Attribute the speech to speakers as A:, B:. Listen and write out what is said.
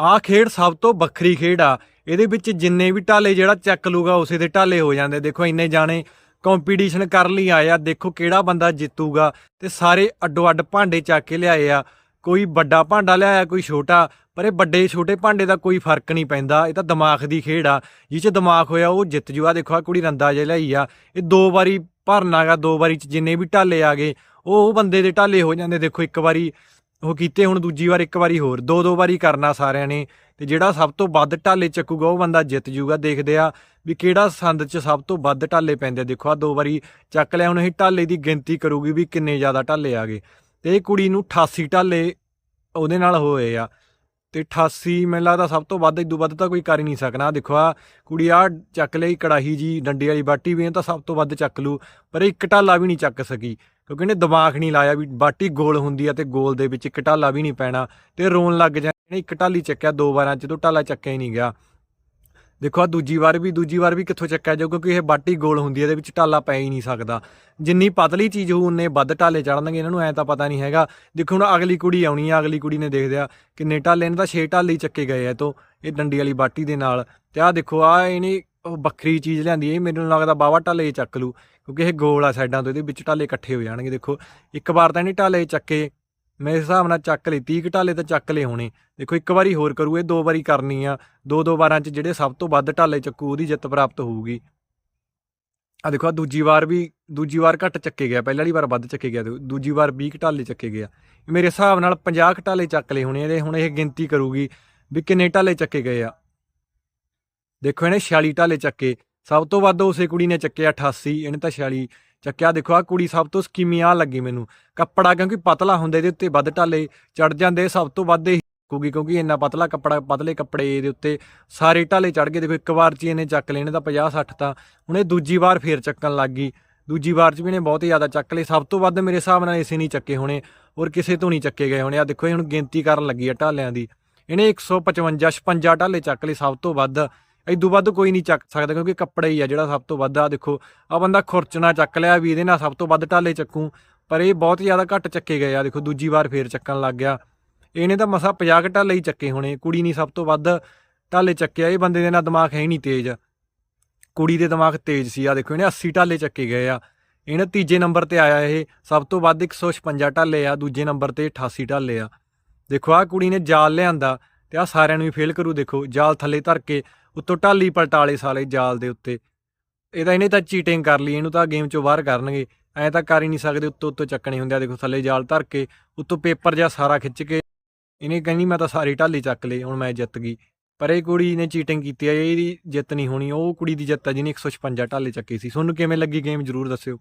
A: ਆਹ ਖੇਡ ਸਭ ਤੋਂ ਵੱਖਰੀ ਖੇਡ ਆ। ਇਹਦੇ ਵਿੱਚ ਜਿੰਨੇ ਵੀ ਢਾਲੇ ਜਿਹੜਾ ਚੱਕ ਲੂਗਾ, ਉਸੇ ਦੇ ਢਾਲੇ ਹੋ ਜਾਂਦੇ। ਦੇਖੋ, ਇੰਨੇ ਜਾਣੇ ਕੰਪੀਟੀਸ਼ਨ ਕਰਨ ਲਈ ਆਏ ਆ। ਦੇਖੋ ਕਿਹੜਾ ਬੰਦਾ ਜਿੱਤੂਗਾ। ਤੇ ਸਾਰੇ ਅੱਡੋ ਅੱਡ ਭਾਂਡੇ ਚੱਕ ਕੇ ਲਿਆਏ ਆ। ਕੋਈ ਵੱਡਾ ਭਾਂਡਾ ਲਿਆਇਆ, ਕੋਈ ਛੋਟਾ, ਪਰ ਇਹ ਵੱਡੇ, ਛੋਟੇ ਭਾਂਡੇ ਦਾ ਕੋਈ ਫ਼ਰਕ ਨਹੀਂ ਪੈਂਦਾ। ਇਹ ਤਾਂ ਦਿਮਾਗ ਦੀ ਖੇਡ ਆ। ਜਿਹ 'ਚ ਦਿਮਾਗ ਹੋਇਆ, ਉਹ ਜਿੱਤ ਜੂਗਾ ਦੇਖੋ ਆ ਕੁੜੀ ਰੰਦਾ ਜਿਹਾ ਲਈ ਆ। ਇਹ ਦੋ ਵਾਰੀ ਭਰਨਾਗਾ, ਦੋ ਵਾਰੀ ਚ ਜਿੰਨੇ ਵੀ ਢਾਲੇ ਆ ਗਏ ਉਹ ਉਹ ਬੰਦੇ ਦੇ ਢਾਲੇ ਹੋ ਜਾਂਦੇ। ਦੇਖੋ, ਇੱਕ ਵਾਰੀ ਉਹ ਕੀਤੇ, ਹੁਣ ਦੂਜੀ ਵਾਰ ਇੱਕ ਵਾਰੀ ਹੋਰ, ਦੋ ਦੋ ਵਾਰੀ ਕਰਨਾ ਸਾਰਿਆਂ ਨੇ, ਤੇ ਜਿਹੜਾ ਸਭ ਤੋਂ ਵੱਧ ਢਾਲੇ ਚੱਕੂਗਾ, ਉਹ ਬੰਦਾ ਜਿੱਤ ਜੂਗਾ। ਦੇਖਦੇ ਆ ਵੀ ਕਿਹੜਾ ਸੰਦ 'ਚ ਸਭ ਤੋਂ ਵੱਧ ਢਾਲੇ ਪੈਂਦੇ ਆ। ਦੇਖੋ ਆ ਦੋ ਵਾਰੀ ਚੱਕ ਲਿਆ, ਹੁਣ ਇਹ ਢਾਲੇ ਦੀ ਗਿਣਤੀ ਕਰੂਗੀ ਵੀ ਕਿੰਨੇ ਜ਼ਿਆਦਾ ਢਾਲੇ ਆ ਗਏ। ਤੇ ਇਹ ਕੁੜੀ ਨੂੰ 88 ਢਾਲੇ ਉਹਦੇ ਨਾਲ ਹੋਏ ਆ। ਤੇ 88 ਮੈਨੂੰ ਲੱਗਦਾ ਸਭ ਤੋਂ ਵੱਧ ਇਦੋਂ ਵੱਧ ਤਾਂ ਕੋਈ ਕਰ ਹੀ ਨਹੀਂ ਸਕਣਾ। ਦੇਖੋ ਆ ਕੁੜੀ ਆ ਚੱਕ ਲਈ, ਕੜਾਹੀ ਜੀ, ਡੰਡੇ ਵਾਲੀ ਬਾਟੀ ਵੀ, ਇਹ ਤਾਂ ਸਭ ਤੋਂ ਵੱਧ ਚੱਕ ਲੂ, ਪਰ ਇੱਕ ਢਾਲਾ ਵੀ ਨਹੀਂ ਚੱਕ ਸਕੀ। ਕਿਉਂਕਿ ਇਹਨੇ ਦਿਮਾਗ ਨਹੀਂ ਲਾਇਆ ਵੀ ਬਾਟੀ ਗੋਲ ਹੁੰਦੀ ਆ ਤੇ ਗੋਲ ਦੇ ਵਿੱਚ ਇੱਕ ਢਾਲਾ ਵੀ ਨਹੀਂ ਪੈਣਾ ਤੇ ਰੋਣ ਲੱਗ ਜਾਣਾ ਇਹਨੇ ਇੱਕ ਢਾਲੀ ਚੱਕਿਆ, ਦੋ ਵਾਰਾਂ ਚ ਤੋਂ ਢਾਲਾ ਚੱਕਿਆ ਹੀ ਨਹੀਂ ਗਿਆ। ਦੇਖੋ ਆ ਦੂਜੀ ਵਾਰ ਵੀ, ਦੂਜੀ ਵਾਰ ਵੀ ਕਿੱਥੋਂ ਚੱਕਿਆ ਜਾਊ, ਕਿਉਂਕਿ ਇਹ ਬਾਟੀ ਗੋਲ ਹੁੰਦੀ ਹੈ ਇਹਦੇ ਵਿੱਚ ਢਾਲਾ ਪੈ ਹੀ ਨਹੀਂ ਸਕਦਾ। ਜਿੰਨੀ ਪਤਲੀ ਚੀਜ਼ ਹੋਊ, ਉਨੇ ਵੱਧ ਢਾਲੇ ਚੜਨਗੇ ਇਹਨਾਂ ਨੂੰ ਐ ਤਾਂ ਪਤਾ ਨਹੀਂ ਹੈਗਾ। ਦੇਖੋ, ਹੁਣ ਅਗਲੀ ਕੁੜੀ ਆਉਣੀ ਆ, ਅਗਲੀ ਕੁੜੀ ਨੇ ਦੇਖਦੇ ਆ ਕਿੰਨੇ ਢਾਲੇ ਨੇ, ਤਾਂ 6 ਢਾਲੇ ਹੀ ਚੱਕੇ ਗਏ ਆ ਤੋਂ, ਇਹ ਡੰਡੀ ਵਾਲੀ ਬਾਟੀ ਦੇ ਨਾਲ। ਤੇ ਆਹ ਦੇਖੋ ਆ ਇਹਨੇ ਉਹ ਵੱਖਰੀ ਚੀਜ਼ ਲਿਆਂਦੀ ਹੈ, ਇਹ ਮੈਨੂੰ ਲੱਗਦਾ ਬਾਵਾ ਢਾਲੇ ਚੱਕ ਲੂ, ਕਿਉਂਕਿ ਇਹ ਗੋਲ ਆ ਸਾਈਡਾਂ ਤੋਂ, ਇਹਦੇ ਵਿੱਚ ਢਾਲੇ ਇਕੱਠੇ ਹੋ ਜਾਣਗੇ, ਦੇਖੋ। ਇੱਕ ਵਾਰ ਤਾਂ ਨਹੀਂ ਢਾਲੇ ਚੱਕੇ ਮੇਰੇ ਹਿਸਾਬ ਨਾਲ ਚੱਕ ਲਈ 30 ਘਟਾਲੇ ਤਾਂ ਚੱਕ ਲਏ ਹੋਣੇ। ਦੇਖੋ, ਇੱਕ ਵਾਰੀ ਹੋਰ ਕਰੂ, ਇਹ ਦੋ ਵਾਰੀ ਕਰਨੀ ਆ ਦੋ ਦੋ ਵਾਰਾਂ 'ਚ ਜਿਹੜੇ ਸਭ ਤੋਂ ਵੱਧ ਢਾਲੇ ਚੱਕੂ, ਉਹਦੀ ਜਿੱਤ ਪ੍ਰਾਪਤ ਹੋਊਗੀ। ਆ ਦੇਖੋ ਆ ਦੂਜੀ ਵਾਰ ਵੀ, ਦੂਜੀ ਵਾਰ ਘੱਟ ਚੱਕੇ ਗਿਆ, ਪਹਿਲਾਂ ਵਾਲੀ ਵਾਰ ਵੱਧ ਚੱਕੇ ਗਿਆ ਦੂਜੀ ਵਾਰ 20 ਘਟਾਲੇ ਚੱਕੇ ਗਿਆ। ਮੇਰੇ ਹਿਸਾਬ ਨਾਲ 50 ਘਟਾਲੇ ਚੱਕ ਲਏ ਹੋਣੇ, ਇਹਦੇ ਹੁਣ ਇਹ ਗਿਣਤੀ ਕਰੂਗੀ ਵੀ ਕਿੰਨੇ ਢਾਲੇ ਚੱਕੇ ਗਏ ਆ। ਦੇਖੋ ਇਹਨੇ 46 ਢਾਲੇ ਚੱਕੇ। ਸਭ ਤੋਂ ਵੱਧ ਉਸੇ ਕੁੜੀ ਨੇ ਚੱਕਿਆ 88 ਇਹਨੇ ਤਾਂ 46 ਚੱਕਿਆ। ਦੇਖੋ ਆ ਕੁੜੀ ਸਭ ਤੋਂ ਸਕੀਮੀ ਆ ਲੱਗੀ ਮੈਨੂੰ। ਕੱਪੜਾ ਕਿਉਂਕਿ ਪਤਲਾ ਹੁੰਦਾ ਇਹਦੇ ਉੱਤੇ ਵੱਧ ਢਾਲੇ ਚੜ ਜਾਂਦੇ, ਸਭ ਤੋਂ ਵੱਧ ਇਹ ਕਿਉਂਕਿ ਕਿਉਂਕਿ ਇੰਨਾ ਪਤਲਾ ਕੱਪੜਾ, ਪਤਲੇ ਕੱਪੜੇ ਇਹਦੇ ਉੱਤੇ ਸਾਰੇ ਢਾਲੇ ਚੜ ਗਏ। ਦੇਖੋ ਇੱਕ ਵਾਰ ਚ ਹੀ ਇਹਨੇ ਚੱਕ ਲੈਣੇ ਤਾਂ 50 60 ਤਾਂ। ਹੁਣ ਇਹ ਦੂਜੀ ਵਾਰ ਫੇਰ ਚੱਕਣ ਲੱਗ ਗਈ। ਦੂਜੀ ਵਾਰ ਚ ਵੀ ਇਹਨੇ ਬਹੁਤ ਹੀ ਜ਼ਿਆਦਾ ਚੱਕ ਲਏ। ਸਭ ਤੋਂ ਵੱਧ ਮੇਰੇ ਹਿਸਾਬ ਨਾਲ ਇਸੇ ਨਹੀਂ ਚੱਕੇ ਹੋਣੇ ਔਰ ਕਿਸੇ ਤੋਂ ਨਹੀਂ ਚੱਕੇ ਗਏ ਹੋਣੇ। ਆ ਦੇਖੋ ਇਹ ਹੁਣ ਗਿਣਤੀ ਕਰਨ ਲੱਗੀ ਆ ਢਾਲਿਆਂ ਦੀ। ਇਹਨੇ 155 56 ਢਾਲੇ ਚੱਕ ਲਏ ਸਭ ਤੋਂ ਵੱਧ। ਇਦੋਂ ਵੱਧ ਕੋਈ ਨਹੀਂ ਚੱਕ ਸਕਦਾ ਕਿਉਂਕਿ ਕੱਪੜਾ ਹੀ ਆ ਜਿਹੜਾ ਸਭ ਤੋਂ ਵੱਧ ਆ। ਦੇਖੋ ਆ ਬੰਦਾ ਖੁਰਚਣਾ ਚੱਕ ਲਿਆ, ਵੀ ਇਹਦੇ ਨਾਲ ਸਭ ਤੋਂ ਵੱਧ ਢਾਲੇ ਚੱਕੂ, ਪਰ ਇਹ ਬਹੁਤ ਜ਼ਿਆਦਾ ਘੱਟ ਚੱਕੇ ਗਏ ਆ। ਦੇਖੋ, ਦੂਜੀ ਵਾਰ ਫੇਰ ਚੱਕਣ ਲੱਗ ਗਿਆ। ਇਹਨੇ ਤਾਂ ਮਸਾ 50 ਕੁ ਢਾਲੇ ਹੀ ਚੱਕੇ ਹੋਣੇ। ਕੁੜੀ ਨਹੀਂ ਸਭ ਤੋਂ ਵੱਧ ਢਾਲੇ ਚੱਕਿਆ। ਇਹ ਬੰਦੇ ਦੇ ਨਾਲ ਦਿਮਾਗ ਹੈ ਹੀ ਨਹੀਂ ਤੇਜ਼। ਕੁੜੀ ਦੇ ਦਿਮਾਗ ਤੇਜ਼ ਸੀ। ਆ ਦੇਖੋ, ਇਹਨੇ 80 ਢਾਲੇ ਚੱਕੇ ਗਏ ਆ। ਇਹਨੇ ਤੀਜੇ ਨੰਬਰ ਤੇ ਆਇਆ ਇਹ। ਸਭ ਤੋਂ ਵੱਧ 156 ਢਾਲੇ ਆ, ਦੂਜੇ ਨੰਬਰ ਤੇ 88 ਢਾਲੇ ਆ। ਦੇਖੋ ਆ ਕੁੜੀ ਨੇ ਜਾਲ ਲਿਆਂਦਾ ਤੇ ਆ ਸਾਰਿਆਂ ਨੂੰ ਹੀ ਫੇਲ ਕਰੂ। ਦੇਖੋ, ਜਾਲ ਥੱਲੇ ਧਰ ਕੇ ਉੱਤੋਂ ਢਾਲੀ ਪਲਟਾਲੇ ਸਾਲੇ ਜਾਲ ਦੇ ਉੱਤੇ। ਇਹਦਾ ਇਹਨੇ ਤਾਂ ਚੀਟਿੰਗ ਕਰ ਲਈ, ਇਹਨੂੰ ਤਾਂ ਗੇਮ ਚੋਂ ਬਾਹਰ ਕਰਨਗੇ। ਐ ਤਾਂ ਕਰ ਹੀ ਨਹੀਂ ਸਕਦੇ ਉੱਤੋਂ ਉੱਤੋਂ ਚੱਕਣੇ ਹੁੰਦੇ ਆ, ਦੇਖੋ ਥੱਲੇ ਜਾਲ ਧਰ ਕੇ, ਉੱਤੋਂ ਪੇਪਰ ਜਾਂ ਸਾਰਾ ਖਿੱਚ ਕੇ। ਇਹਨੇ ਕਹਿੰਦੀ ਮੈਂ ਤਾਂ ਸਾਰੀ ਢਾਲੀ ਚੱਕ ਲਈ, ਹੁਣ ਮੈਂ ਜਿੱਤ ਗਈ। ਪਰ ਇਹ ਕੁੜੀ ਨੇ ਚੀਟਿੰਗ ਕੀਤੀ ਆ, ਇਹਦੀ ਜਿੱਤ ਨਹੀਂ ਹੋਣੀ, ਉਹ ਕੁੜੀ ਦੀ ਜਿੱਤ ਆ ਜਿਹਨੇ 156 ਢਾਲੇ ਚੱਕੇ ਸੀ। ਤੁਹਾਨੂੰ ਕਿਵੇਂ ਲੱਗੀ ਗੇਮ ਜਰੂਰ ਦੱਸਿਓ।